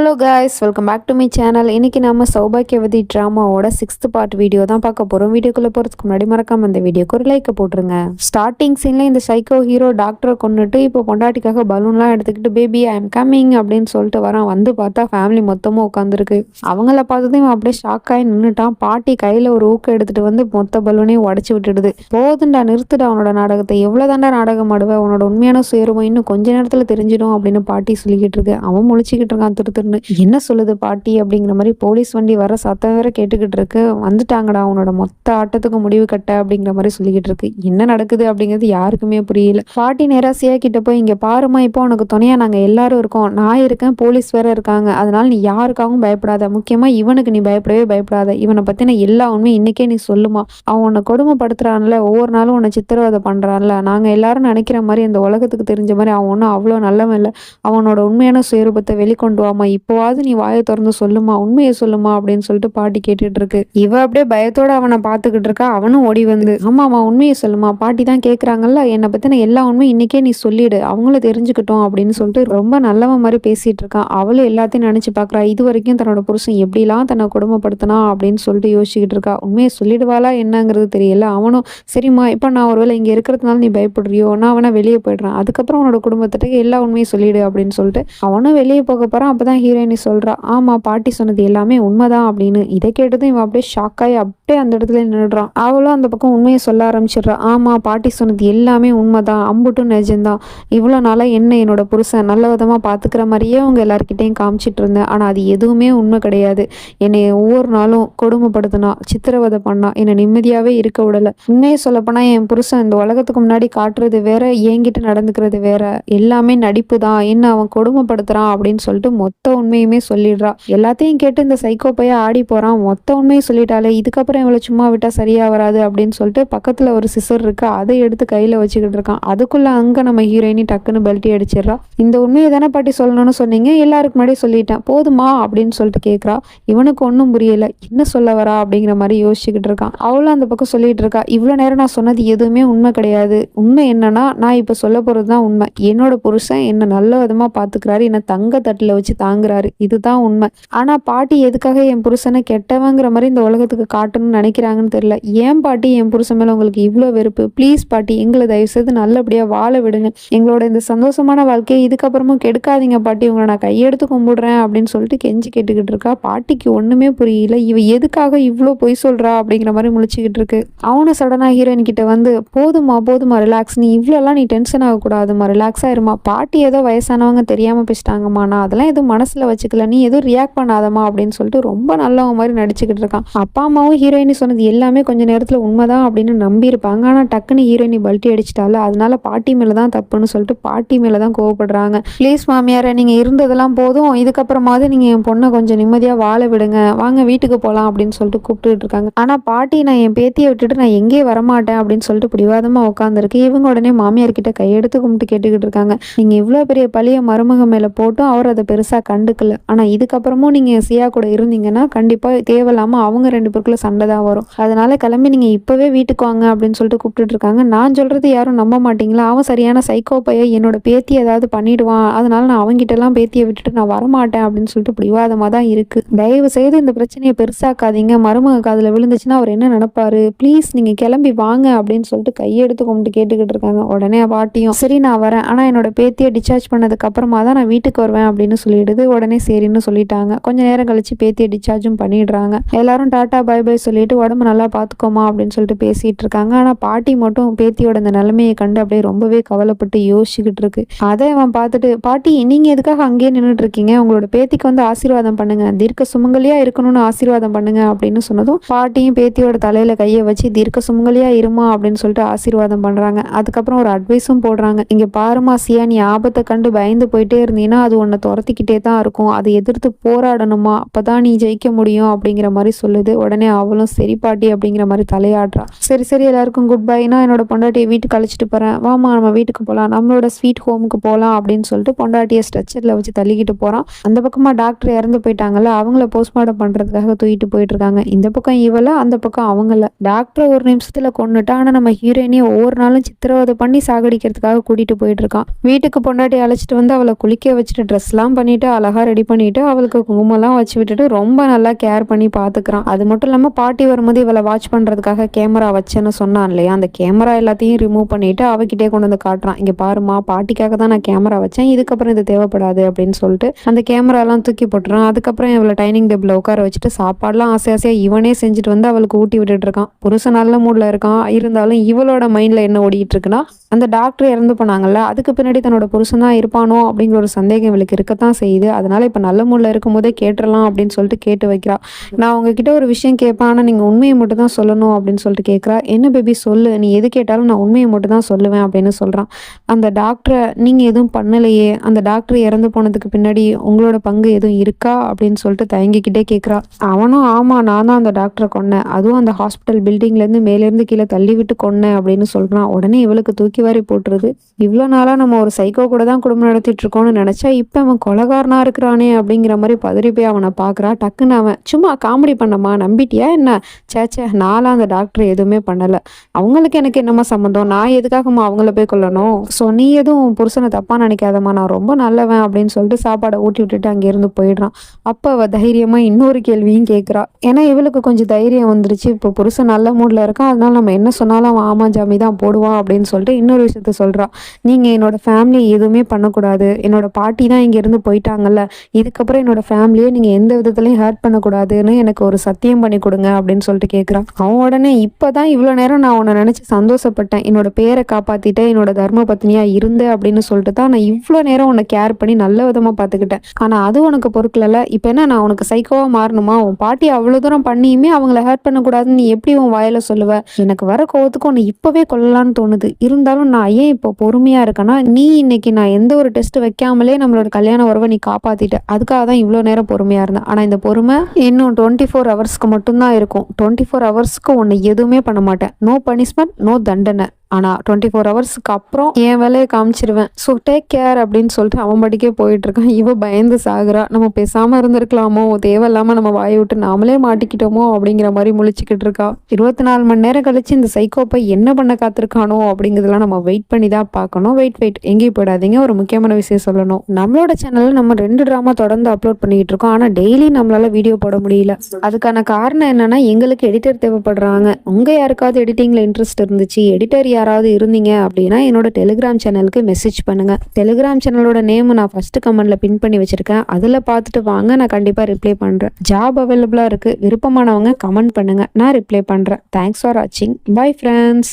Hello guys welcome back to my channel இன்றைக்கி நம்ம சௌபாக்கியவதி ட்ராமாவோட சிக்ஸ்த் பார்ட் வீடியோ தான் பார்க்க போகிறோம் வீடியோக்குள்ளே போகிறதுக்கு முன்னாடி மறக்காமல் இந்த வீடியோக்கு ஒரு லைக்கை போட்டுருங்க. ஸ்டார்டிங் சீனில் இந்த சைக்கோ ஹீரோ டாக்டரை கொண்டுட்டு இப்போ பொண்டாட்டிக்காக பலூன்லாம் எடுத்துக்கிட்டு பேபி ஐ எம் கம்மிங் அப்படின்னு சொல்லிட்டு வரான். வந்து பார்த்தா ஃபேமிலி மொத்தமாக உட்காந்துருக்கு அவங்கள பார்த்ததும் இவன் அப்படியே ஷாக் ஆகி நின்றுட்டான் பாட்டி கையில் ஒரு ஊக்கம் எடுத்துகிட்டு வந்து மொத்த பலூனையும் உடச்சி விட்டுடுது. போதுண்டா நிறுத்துடா அவனோட நாடகத்தை. எவ்வளோ தாண்டா நாடகம் ஆடுவேன் உன்னோட உண்மையான சுயரூபம் இன்னும் கொஞ்ச நேரத்தில் தெரிஞ்சிடும் அப்படின்னு பாட்டி சொல்லிக்கிட்டு இருக்கு. அவன் முழிச்சிக்கிட்டு இருக்கான். திரு என்ன சொல்லுது பாட்டி அப்படிங்கிற மாதிரி போலீஸ் வண்டி வர சத்தம் வேற கேட்டுக்கிட்டு இருக்கு. வந்துட்டாங்கடா அவனோட மொத்த ஆட்டத்துக்கு முடிவு கட்ட அப்படிங்கிற மாதிரி சொல்லிக்கிட்டு இருக்கு. என்ன நடக்குது அப்படிங்கிறது யாருக்குமே புரியல. பாட்டி நேரா சியா கிட்ட போய் இங்க பாருமா இப்போ உனக்கு துணையா நாங்க எல்லாரும் இருக்கோம். நான் இருக்கேன் போலீஸ் வேற இருக்காங்க. அதனால நீ யாருக்காகவும் பயப்படாத. முக்கியமா இவனுக்கு நீ பயப்படவே பயப்படாத. இவனை பத்தின எல்லா உண்மையும் இன்னைக்கே நீ சொல்லுமா. அவன் உன்னை கொடுமைப்படுத்துறான்ல. ஒவ்வொரு நாளும் உன்னை சித்திரவதை பண்றான்ல. நாங்க எல்லாரும் நினைக்கிற மாதிரி இந்த உலகத்துக்கு தெரிஞ்ச மாதிரி அவன் ஒன்றும் அவ்வளோ நல்லவன் இல்லை. அவனோட உண்மையான சுயரூபத்தை வெளிக்கொண்டு வாமா இப்போவாவது நீ வாயை திறந்து சொல்லுமா உண்மையை சொல்லுமா அப்படின்னு சொல்லிட்டு பாட்டி கேட்டுட்டு இருக்கு இவ அப்படியே பயத்தோட அவனை பார்த்துக்கிட்டு இருக்கா அவனும் ஓடி வந்து ஆமாமா உண்மையை சொல்லுமா பாட்டி தான் கேட்குறாங்கல்ல என்னை பத்தின எல்லா உண்மையும் இன்னைக்கே நீ சொல்லிடு அவங்களும் தெரிஞ்சுக்கிட்டோம் அப்படின்னு சொல்லிட்டு ரொம்ப நல்லவன் மாதிரி பேசிட்டு இருக்கான் அவளும் எல்லாத்தையும் நினைச்சு பாக்குறா இது வரைக்கும் தன்னோட புருஷன் எப்படிலாம் தன்னை கொடுமைப்படுத்தினா அப்படின்னு சொல்லிட்டு யோசிச்சுக்கிட்டு இருக்கா. உண்மையை சொல்லிடுவாளா என்னங்கிறது தெரியல அவனும் சரிம்மா இப்போ நான் ஒருவேளை இங்கே இருக்கிறதுனால நீ பயப்படுறியோ நான் அவனை வெளியே போயிடுறான் அதுக்கப்புறம் அவனோட குடும்பத்திட்ட எல்லா உண்மையும் சொல்லிடு அப்படின்னு சொல்லிட்டு அவனும் வெளியே போக போகிறான் அப்போ தான் ஹீரோயினி சொல்கிறா ஆமாம் பாட்டி சொன்னது எல்லாமே உண்மைதான் அப்படின்னு. இதை கேட்டதும் இவன் அப்படியே ஷாக் ஆகி அப்படியே அந்த இடத்துல நின்றுடுறான் அவளும் அந்த பக்கம் உண்மையை சொல்ல ஆரம்பிச்சிடுறா. ஆமாம் பாட்டி சொன்னது எல்லாமே உண்மைதான். அம்புட்டும் நிஜம்தான். இவ்வளோ நாளாக என்ன என்னோட புருஷன் நல்ல விதமாக பார்த்துக்கிற மாதிரியே அவங்க எல்லாருக்கிட்டையும் காமிச்சிட்டு இருந்தேன். ஆனால் அது எதுவுமே உண்மை கிடையாது. என்னை ஒவ்வொரு நாளும் கொடுமைப்படுத்தினா சித்திரவதை பண்ணா என்னை நிம்மதியாகவே இருக்க விடலை. உண்மையை சொல்லப்போனால் என் புருஷன் இந்த உலகத்துக்கு முன்னாடி காட்டுறது வேற என்கிட்ட நடந்துக்கிறது வேற. எல்லாமே நடிப்பு தான் என்ன அவன் கொடுமைப்படுத்துறான் அப்படின்னு சொல்லிட்டு மொத்த உண்மையுமே சொல்லிடுறா. எல்லாத்தையும் கேட்டு இந்த சைக்கோ பைய ஆடி போறான். மொத்த உண்மையை சொல்லிட்டாலே இதுக்கப்புறம் இவளை சும்மா விட்டா சரியா வராது அப்படின்னு சொல்லிட்டு பக்கத்துல ஒரு சிசர் இருக்கு. அதை எடுத்து கையில வச்சுக்கிட்டு இருக்கான். அதுக்குள்ள அங்க நம்ம ஹீரோயினி டக்குன்னு பெல்ட்டி அடிச்சிடுறா. இந்த உண்மையை தானே பாட்டி சொல்லணும்னு சொன்னீங்க? எல்லாருக்கு முன்னாடி சொல்லிட்டேன். போதுமா? அப்படின்னு சொல்லிட்டு கேட்குறா இவனுக்கு ஒன்றும் புரியல. என்ன சொல்ல வரா அப்படிங்கிற மாதிரி யோசிச்சுக்கிட்டு இருக்கான். அவளும் அந்த பக்கம் சொல்லிட்டு இருக்கா. இவ்வளோ நேரம் நான் சொன்னது எதுவுமே உண்மை கிடையாது. உண்மை என்னன்னா நான் இப்போ சொல்ல போகிறது தான் உண்மை. என்னோட புருஷன் என்னை நல்ல விதமாக பார்த்துக்கிறாரு என்னை தங்க தட்டில் வச்சு தாங்க வாங்குறாரு. இதுதான் உண்மை. ஆனா பாட்டி எதுக்காக என் புருஷனை கெட்டவங்கிற மாதிரி இந்த உலகத்துக்கு காட்டணும்னு நினைக்கிறாங்கன்னு தெரியல. ஏன் பாட்டி என் புருஷன் மேல உங்களுக்கு இவ்வளோ வெறுப்பு? ப்ளீஸ் பாட்டி எங்களை தயவுசெய்து நல்லபடியா வாழ விடுங்க. எங்களோட இந்த சந்தோஷமான வாழ்க்கையை இதுக்கப்புறமும் கெடுக்காதீங்க பாட்டி. உங்களை நான் கையெடுத்து கும்பிடுறேன் அப்படின்னு சொல்லிட்டு கெஞ்சி கேட்டுக்கிட்டு இருக்கா. பாட்டிக்கு ஒண்ணுமே புரியல. இவ எதுக்காக இவ்வளோ பொய் சொல்றா அப்படிங்கிற மாதிரி முழிச்சுக்கிட்டு இருக்கு. அவனும் சடனாக ஹீரோயின் கிட்ட வந்து போதுமா போதுமா ரிலாக்ஸ் நீ இவ்வளோலாம் நீ டென்ஷன் ஆகக்கூடாதுமா ரிலாக்ஸாக இருமா பாட்டி ஏதோ வயசானவங்க தெரியாமல் பேசிட்டாங்கம்மா. நான் அதெல்லாம் எதுவும் மனசு மனசில் வச்சுக்கல நீ எதுவும் ரியாக்ட் பண்ணாதம்மா அப்படின்னு சொல்லிட்டு ரொம்ப நல்லவங்க மாதிரி நடிச்சுக்கிட்டு இருக்கான். அப்பா அம்மாவும் ஹீரோயினி சொன்னது எல்லாமே கொஞ்ச நேரத்தில் உண்மைதான் அப்படின்னு நம்பியிருப்பாங்க. ஆனால் டக்குன்னு ஹீரோயினி பல்ட்டி அடிச்சிட்டால அதனால பாட்டி மேலே தான் தப்புன்னு சொல்லிட்டு பாட்டி மேலே தான் கோவப்படுறாங்க. ப்ளீஸ் மாமியாரை நீங்கள் இருந்ததெல்லாம் போதும். இதுக்கப்புறமாவது நீங்கள் என் பொண்ணை கொஞ்சம் நிம்மதியாக வாழ விடுங்க. வாங்க வீட்டுக்கு போகலாம் அப்படின்னு சொல்லிட்டு கூப்பிட்டுட்டு இருக்காங்க. ஆனால் பாட்டி நான் என் பேத்தியை விட்டுட்டு நான் எங்கேயும் வரமாட்டேன் அப்படின்னு சொல்லிட்டு பிடிவாதமாக உட்காந்துருக்கு இவங்க உடனே மாமியார் கிட்ட கையெடுத்து கும்பிட்டு கேட்டுக்கிட்டு இருக்காங்க. நீங்கள் இவ்வளோ பெரிய பழிய மருமக மேலே போட்டும். அவர் அதை பெருசாக கண்டுக்கல. ஆனால் இதுக்கப்புறமும் நீங்கள் சியா கூட இருந்தீங்கன்னா கண்டிப்பாக தேவையில்லாமல் அவங்க ரெண்டு பேருக்குள்ள சண்டை தான் வரும். அதனால கிளம்பி நீங்கள் இப்போவே வீட்டுக்கு வாங்க அப்படின்னு சொல்லிட்டு கூப்பிட்டுட்டு இருக்காங்க. நான் சொல்கிறது யாரும் நம்ப மாட்டீங்களா? அவன் சரியான சைக்கோ என்னோட பேத்தி ஏதாவது பண்ணிடுவான். அதனால நான் அவங்ககிட்டலாம் பேத்தியை விட்டுட்டு நான் வரமாட்டேன் அப்படின்னு சொல்லிட்டு பிடிவாதமாக தான் இருக்குது தயவு செய்து இந்த பிரச்சனையை பெருசாக்காதீங்க. மருமக காதில் விழுந்துச்சுன்னா அவர் என்ன நினப்பார்? ப்ளீஸ் நீங்கள் கிளம்பி வாங்க அப்படின்னு சொல்லிட்டு கையெடுத்து கும்பிட்டு கேட்டுக்கிட்டு இருக்காங்க. உடனே பாட்டியும் சரி நான் வரேன். ஆனால் என்னோட பேத்தியை டிஸ்சார்ஜ் பண்ணதுக்கு அப்புறமா தான் நான் வீட்டுக்கு வருவேன் அப்படின்னு சொல்லிடுது. உடனே சரின்னு சொல்லிட்டாங்க. கொஞ்ச நேரம் கழிச்சு பேத்தியை டிஸ்சார்ஜும் பண்ணிடுறாங்க. எல்லாரும் டாட்டா பாய் பாய் சொல்லிட்டு உடம்பு நல்லா பார்த்துக்கோமா அப்படின்னு சொல்லிட்டு பேசிட்டு இருக்காங்க. ஆனால் பாட்டி மட்டும் பேத்தியோட இந்த நிலைமையை கண்டு அப்படியே ரொம்பவே கவலைப்பட்டு யோசிச்சுக்கிட்டு இருக்கு. அதை அவன் பார்த்துட்டு பாட்டி நீங்க எதுக்காக அங்கேயே நின்றுட்டு இருக்கீங்க? உங்களோட பேத்திக்கு வந்து ஆசீர்வாதம் பண்ணுங்க. தீர்க்க சுமங்கலியா இருக்கணும்னு ஆசீர்வாதம் பண்ணுங்க அப்படின்னு சொன்னதும் பாட்டியும் பேத்தியோட தலையில கையை வச்சு தீர்க்க சுமங்கலியா இருமா அப்படின்னு சொல்லிட்டு ஆசீர்வாதம் பண்றாங்க. அதுக்கப்புறம் ஒரு அட்வைஸும் போடுறாங்க. இங்க பாருமா சியா நீ ஆபத்தை கண்டு பயந்து போயிட்டே இருந்தீங்கன்னா அது உன்னை துரத்திக்கிட்டே தான் இருக்கும். அதை எதிர்த்து போராடணுமா? அப்பதான் நீ ஜெயிக்க முடியும் அப்படிங்கிற மாதிரி சொல்லுது. உடனே அவளும் சரி பாட்டி அப்படிங்கிற மாதிரி தலையாடுறா. சரி சரி எல்லாருக்கும் குட் பை நான் என்னோட பொண்டாட்டியை வீட்டுக்கு அழைச்சிட்டு போறேன். வாமா நம்ம வீட்டுக்கு போகலாம் நம்மளோட ஸ்வீட் ஹோமுக்கு போகலாம் அப்படின்னு சொல்லிட்டு பொண்டாட்டியை ஸ்ட்ரெச்சரில் வச்சு தள்ளிக்கிட்டு போகிறான் அந்த பக்கமா டாக்டர் இறந்து போயிட்டாங்கல்ல அவங்கள போஸ்ட்மார்ட்டம் பண்ணுறதுக்காக தூக்கிட்டு போயிட்டுருக்காங்க. இந்த பக்கம் இவள அந்த பக்கம் அவங்கள. டாக்டர் ஒரு நிமிஷத்தில் கொண்டுட்டா ஆனால் நம்ம ஹீரோயினியை ஒவ்வொரு நாளும் சித்திரவதை பண்ணி சாகடிக்கிறதுக்காக கூட்டிட்டு போயிட்டு இருக்கான் வீட்டுக்கு பொண்டாட்டி அழைச்சிட்டு வந்து அவளை குளிக்க வச்சுட்டு ட்ரெஸ்லாம் பண்ணிவிட்டு அழகா அழகாக ரெடி பண்ணிட்டு அவளுக்கு குங்குமம்லாம் வச்சு விட்டுட்டு ரொம்ப நல்லா கேர் பண்ணி பார்த்துக்கிறான் அது மட்டும் இல்லாமல் பாட்டி வரும்போது இவளை வாட்ச் பண்ணுறதுக்காக கேமரா வச்சேன்னு சொன்னான் இல்லையா? அந்த கேமரா எல்லாத்தையும் ரிமூவ் பண்ணிட்டு அவகிட்டே கொண்டு வந்து காட்டுறான். இங்கே பாருமா பாட்டிக்காக தான் நான் கேமரா வச்சேன் இதுக்கப்புறம் இது தேவைப்படாது அப்படின்னு சொல்லிட்டு அந்த கேமராலாம் தூக்கி போட்டுறான். அதுக்கப்புறம் இவளை டைனிங் டேபிளில் உட்கார வச்சுட்டு சாப்பாடுலாம் ஆசை ஆசையாக இவனே செஞ்சுட்டு வந்து அவளுக்கு ஊட்டி விட்டுட்டு இருக்கான். புருஷன் நல்ல மூடில் இருக்கான். இருந்தாலும் இவளோட மைண்டில் என்ன ஓடிட்டு இருக்குன்னா அந்த டாக்டர் இறந்து போனாங்கல்ல அதுக்கு பின்னாடி தன்னோட புருஷன் தான் இருப்பானோ அப்படிங்கிற ஒரு சந்தேகம் இவளுக்கு இருக்கத்தான் செய்யுது. அதனால இப்போ நல்ல மூடில் இருக்கும்போதே கேட்டுடலாம் அப்படின்னு சொல்லிட்டு கேட்டு வைக்கிறா. நான் உங்ககிட்ட ஒரு விஷயம் கேட்பேன். ஆனால் நீங்கள் உண்மையை மட்டும் தான் சொல்லணும் அப்படின்னு சொல்லிட்டு கேட்குறா. என்ன பேபி சொல்லு? நீ எது கேட்டாலும் நான் உண்மையை மட்டும் தான் சொல்லுவேன் அப்படின்னு சொல்கிறான் அந்த டாக்டரை நீங்கள் எதுவும் பண்ணலையே. அந்த டாக்டர் இறந்து போனதுக்கு பின்னாடி உங்களோட பங்கு எதுவும் இருக்கா? அப்படின்னு சொல்லிட்டு தயங்கிக்கிட்டே கேட்குறா. அவனும் ஆமாம் நான் தான் அந்த டாக்டரை கொன்னேன். அதுவும் அந்த ஹாஸ்பிட்டல் பில்டிங்லேருந்து மேலேருந்து கீழே தள்ளி விட்டு கொன்னேன் அப்படின்னு சொல்கிறான் உடனே இவளுக்கு தூக்கி வாரி போட்டுருது. இவ்வளோ நாளாக நம்ம ஒரு சைக்கோ கூட தான் குடும்பம் நடத்திட்டு இருக்கோம்னு நினச்சா இப்போ அவன் கொலகாரனா இருக்கிறானே அப்படிங்கிற மாதிரி பதறி போய் அவனை பார்க்குறா. டக்குன்னு அவன் சும்மா காமெடி பண்ணம்மா நம்பிட்டியா என்ன? சேச்சே நானும் அந்த டாக்டர் எதுவுமே பண்ணலை. அவங்களுக்கு எனக்கு என்னம்மா சம்மந்தம்? நான் எதுக்காகம்மா அவங்கள போய் கொள்ளணும் ஸோ நீ எதுவும் புருஷனை தப்பாக நினைக்காதம்மா நான் ரொம்ப நல்லவன் அப்படின்னு சொல்லிட்டு சாப்பாடை ஊட்டி விட்டுட்டு அங்கேருந்து போயிடுறான். அப்போ அவள் தைரியமாக இன்னொரு கேள்வியும் கேட்குறா ஏன்னா இவளுக்கு கொஞ்சம் தைரியம் வந்துருச்சு. இப்போ புருஷன் நல்ல மூடில் இருக்கான். அதனால நம்ம என்ன சொன்னாலும் அவன் ஆமா ஜாமி தான் போடுவான் அப்படின்னு சொல்லிட்டு இன்னொரு விஷயத்த சொல்கிறா நீங்கள் என்னோட ஃபேமிலி எதுவுமே பண்ணக்கூடாது. என்னோட பாட்டி தான் இங்கேருந்து போயிட்டாங்க போயிட்டாங்கல்ல இதுக்கப்புறம் என்னோட ஃபேமிலியை நீங்கள் எந்த விதத்துலையும் ஹேர்ட் பண்ணக்கூடாதுன்னு எனக்கு ஒரு சத்தியம் பண்ணி கொடுங்க அப்படின்னு சொல்லிட்டு கேட்குறான் அவன் உடனே இப்போ தான் இவ்வளோ நேரம் நான் உன்னை நினச்சி சந்தோஷப்பட்டேன். என்னோட பேரை காப்பாற்றிட்டேன் என்னோட தர்ம பத்னியாக இருந்தேன் அப்படின்னு சொல்லிட்டு தான் நான் இவ்வளோ நேரம் உன்னை கேர் பண்ணி நல்ல விதமாக பார்த்துக்கிட்டேன். ஆனால் அது உனக்கு பொருட்கள இப்போ என்ன நான் உனக்கு சைக்கோவாக மாறணுமா? உன் பாட்டி அவ்வளோ தூரம் பண்ணியுமே அவங்கள ஹேர்ட் பண்ணக்கூடாதுன்னு நீ எப்படி உன் வாயில சொல்லுவ? எனக்கு வர கோவத்துக்கு உன்னை இப்போவே கொல்லலாம்னு தோணுது. இருந்தாலும் நான் ஏன் இப்போ பொறுமையாக இருக்கேன்னா நீ இன்னைக்கு நான் எந்த ஒரு டெஸ்ட் வைக்காமலே நம்மளோட கல்யாண உறவை நீ காப்பாற்றிட்டேன் அதுக்காக தான் இவ்வளோ நேரம் பொறுமையாக இருந்தேன். ஆனால் இந்த பொறுமை இன்னும் டுவெண்ட்டி ஃபோர் ஹவர்ஸ்க்கு மட்டும்தான் இருக்கும். டுவெண்ட்டி ஃபோர் ஹவர்ஸ்க்கு ஒன்று எதுவுமே பண்ண மாட்டேன். நோ பனிஷ்மெண்ட் நோ தண்டனை. ஆனால் டுவெண்ட்டி ஃபோர் ஹவர்ஸ்க்கு அப்புறம் என் வேலையை காமிச்சிருவேன். ஸோ டேக் கேர் அப்படின்னு சொல்லிட்டு அவன் படிக்கே போயிட்டு இருக்கான். இவ பயந்து சாகுறா. நம்ம பேசாமல் இருந்திருக்கலாமோ? தேவையில்லாமல் நம்ம வாயை விட்டு நாமளே மாட்டிக்கிட்டோமோ? அப்படிங்கிற மாதிரி முழிச்சுக்கிட்டு இருக்கா. இருபத்தி நாலு மணி நேரம் கழிச்சு இந்த சைக்கோப்பை என்ன பண்ண காத்திருக்கானோ? அப்படிங்கிறதெல்லாம் நம்ம வெயிட் பண்ணி தான் பார்க்கணும். வெயிட் வெயிட் எங்கேயும் போயிடாதீங்க. ஒரு முக்கியமான விஷயம் சொல்லணும். நம்மளோட சேனலில் நம்ம ரெண்டு ட்ராமா தொடர்ந்து அப்லோட் பண்ணிக்கிட்டு இருக்கோம். ஆனால் டெய்லி நம்மளால வீடியோ போட முடியல. அதுக்கான காரணம் என்னன்னா எங்களுக்கு எடிட்டர் தேவைப்படுறாங்க. உங்க யாருக்காவது எடிட்டிங்ல இன்ட்ரெஸ்ட் இருந்துச்சு எடிட்டர் யாராவது இருந்தீங்க அப்படின்னா என்னோட டெலிகிராம் சேனலுக்கு மெசேஜ் பண்ணுங்க. டெலிகிராம் சேனலோட நேம் நான் ஃபர்ஸ்ட் கமெண்ட்ல பின் பண்ணி வச்சிருக்கேன். அதில் பார்த்துட்டு வாங்க நான் கண்டிப்பாக ரிப்ளை பண்ணுறேன் ஜாப் அவைலபிளாக இருக்கு. விருப்பமானவங்க கமெண்ட் பண்ணுங்க. நான் ரிப்ளை பண்ணுறேன் தேங்க்ஸ் ஃபார் வாட்சிங் பை ஃப்ரெண்ட்ஸ்